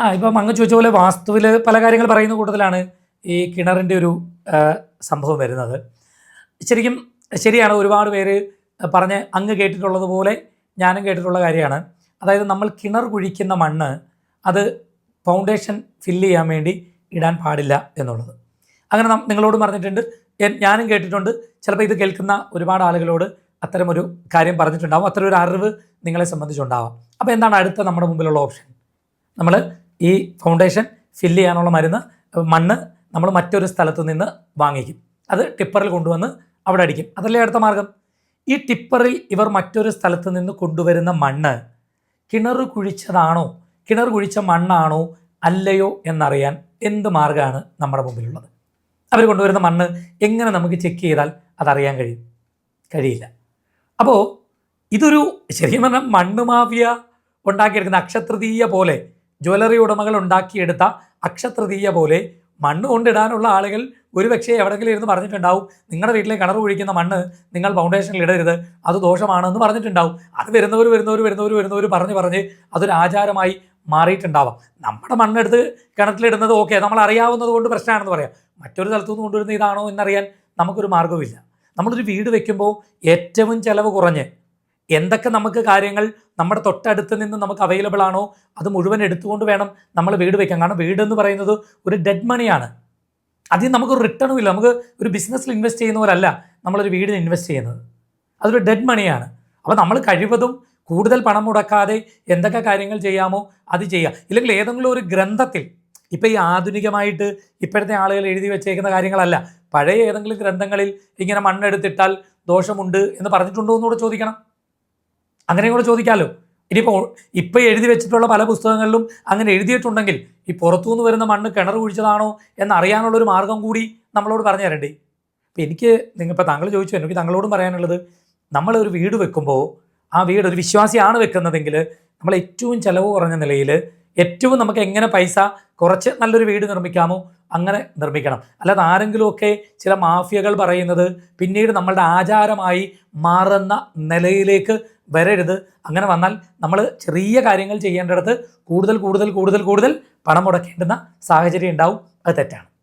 ആ ഇപ്പം അങ്ങ് ചോദിച്ച പോലെ വാസ്തുവിൽ പല കാര്യങ്ങൾ പറയുന്ന കൂട്ടത്തിലാണ് ഈ കിണറിന്റെ ഒരു സംഭവം വരുന്നത്. ശരിക്കും ശരിയാണ് ഒരുപാട് പേര് പറഞ്ഞ് അങ്ങ് കേട്ടിട്ടുള്ളതുപോലെ ഞാനും കേട്ടിട്ടുള്ള കാര്യമാണ്. അതായത് നമ്മൾ കിണർ കുഴിക്കുന്ന മണ്ണ് അത് ഫൗണ്ടേഷൻ ഫില്ല് ചെയ്യാൻ വേണ്ടി ഇടാൻ പാടില്ല എന്നുള്ളത്. അങ്ങനെ നിങ്ങളോട് പറഞ്ഞിട്ടുണ്ട് ഞാനും കേട്ടിട്ടുണ്ട്. ചിലപ്പോൾ ഇത് കേൾക്കുന്ന ഒരുപാട് ആളുകളോട് അത്തരമൊരു കാര്യം പറഞ്ഞിട്ടുണ്ടാവും. അത്തരം ഒരു അറിവ് നിങ്ങളെ സംബന്ധിച്ചുണ്ടാവാം. അപ്പോൾ എന്താണ് അടുത്ത നമ്മുടെ മുമ്പിലുള്ള ഓപ്ഷൻ? നമ്മൾ ഈ ഫൗണ്ടേഷൻ ഫില്ല് ചെയ്യാനുള്ള മരുന്ന് മണ്ണ് നമ്മൾ മറ്റൊരു സ്ഥലത്ത് നിന്ന് വാങ്ങിക്കും. അത് ടിപ്പറിൽ കൊണ്ടുവന്ന് അവിടെ അടിക്കും. അതല്ലേ അടുത്ത മാർഗം? ഈ ടിപ്പറിൽ ഇവർ മറ്റൊരു സ്ഥലത്ത് നിന്ന് കൊണ്ടുവരുന്ന മണ്ണ് കിണർ കുഴിച്ചതാണോ? കിണർ കുഴിച്ച മണ്ണാണോ? അല്ലയോ എന്നറിയാൻ എന്ത് മാർഗമാണ് നമ്മുടെ മുമ്പിലുള്ളത്? അവർ കൊണ്ടുവരുന്ന മണ്ണ് എങ്ങനെ നമുക്ക് ചെക്ക് ചെയ്താൽ അതറിയാൻ കഴിയും? കഴിയില്ല. അപ്പോൾ ഇതൊരു ശരിക്കും പറഞ്ഞാൽ മണ്ണ് മാഫിയ ഉണ്ടാക്കിയെടുക്കുന്ന അക്ഷതൃതീയ പോലെ ജ്വല്ലറി ഉടമകൾ ഉണ്ടാക്കിയെടുത്ത അക്ഷതൃതീയ പോലെ മണ്ണ് കൊണ്ടിടാനുള്ള ആളുകൾ ഒരു ഒരുപക്ഷെ എവിടെങ്കിലും ഇരുന്ന് പറഞ്ഞിട്ടുണ്ടാവും നിങ്ങളുടെ വീട്ടിലെ കിണർ കുഴിക്കുന്ന മണ്ണ് നിങ്ങൾ ഫൗണ്ടേഷനിൽ ഇടരുത് അത് ദോഷമാണെന്ന് പറഞ്ഞിട്ടുണ്ടാവും. അത് വരുന്നവർ വരുന്നവർ വരുന്നവർ വരുന്നവർ പറഞ്ഞ് പറഞ്ഞ് അതൊരു ആചാരമായി മാറിയിട്ടുണ്ടാവാം. നമ്മുടെ മണ്ണെടുത്ത് കിണറ്റിലിടുന്നത് ഓക്കെ നമ്മൾ അറിയാവുന്നത് കൊണ്ട് പ്രശ്നമാണെന്ന് പറയാം. മറ്റൊരു സ്ഥലത്തു നിന്ന് കൊണ്ടുവരുന്ന ഇതാണോ എന്നറിയാൻ നമുക്കൊരു മാർഗവുമില്ല. നമ്മളൊരു വീട് വെക്കുമ്പോൾ ഏറ്റവും ചിലവ് കുറഞ്ഞ് എന്തൊക്കെ നമുക്ക് കാര്യങ്ങൾ നമ്മുടെ തൊട്ടടുത്ത് നിന്ന് നമുക്ക് അവൈലബിൾ ആണോ അത് മുഴുവൻ എടുത്തുകൊണ്ട് വേണം നമ്മൾ വീട് വെക്കാൻ. കാരണം വീട് എന്ന് പറയുന്നത് ഒരു ഡെഡ് മണിയാണ് അതിൽ നമുക്ക് റിട്ടേണും ഇല്ല. നമുക്ക് ഒരു ബിസിനസ്സിൽ ഇൻവെസ്റ്റ് ചെയ്യുന്ന പോലല്ല നമ്മളൊരു വീടിന് ഇൻവെസ്റ്റ് ചെയ്യുന്നത്. അതൊരു ഡെഡ് മണിയാണ് അപ്പോൾ നമ്മൾ കഴിവതും കൂടുതൽ പണം മുടക്കാതെ എന്തൊക്കെ കാര്യങ്ങൾ ചെയ്യാമോ അത് ചെയ്യുക. ഇല്ലെങ്കിൽ ഏതെങ്കിലും ഒരു ഗ്രന്ഥത്തിൽ ഇപ്പോൾ ഈ ആധുനികമായിട്ട് ഇപ്പോഴത്തെ ആളുകൾ എഴുതി വെച്ചേക്കുന്ന കാര്യങ്ങളല്ല. പഴയ ഏതെങ്കിലും ഗ്രന്ഥങ്ങളിൽ ഇങ്ങനെ മണ്ണെടുത്തിട്ടാൽ ദോഷമുണ്ട് എന്ന് പറഞ്ഞിട്ടുണ്ടോ എന്നുകൂടെ ചോദിക്കണം. അങ്ങനെ കൂടെ ചോദിക്കാമല്ലോ ഇനിയിപ്പോൾ ഇപ്പോൾ എഴുതി വെച്ചിട്ടുള്ള പല പുസ്തകങ്ങളിലും അങ്ങനെ എഴുതിയിട്ടുണ്ടെങ്കിൽ ഈ പുറത്തുനിന്ന് വരുന്ന മണ്ണ് കിണർ കുഴിച്ചതാണോ എന്നറിയാനുള്ളൊരു മാർഗം കൂടി നമ്മളോട് പറഞ്ഞു തരണ്ടേ? അപ്പോൾ എനിക്ക് നിങ്ങൾ താങ്കൾ ചോദിച്ചു എനിക്ക് താങ്കളോടും പറയാനുള്ളത് നമ്മളൊരു വീട് വെക്കുമ്പോൾ ആ വീട് ഒരു വിശ്വാസിയാണ് വെക്കുന്നതെങ്കിൽ നമ്മൾ ഏറ്റവും ചിലവ് കുറഞ്ഞ നിലയിൽ ഏറ്റവും നമുക്ക് എങ്ങനെ പൈസ കുറച്ച് നല്ലൊരു വീട് നിർമ്മിക്കാമോ അങ്ങനെ നിർമ്മിക്കണം. അല്ലാതെ ആരെങ്കിലുമൊക്കെ ചില മാഫിയകൾ പറയുന്നത് പിന്നീട് നമ്മളുടെ ആചാരമായി മാറുന്ന നിലയിലേക്ക് വരരുത്. അങ്ങനെ വന്നാൽ നമ്മൾ ചെറിയ കാര്യങ്ങൾ ചെയ്യേണ്ടിടത്ത് കൂടുതൽ കൂടുതൽ കൂടുതൽ കൂടുതൽ പണം മുടക്കേണ്ടുന്ന സാഹചര്യം ഉണ്ടാവും. അത് തെറ്റാണ്.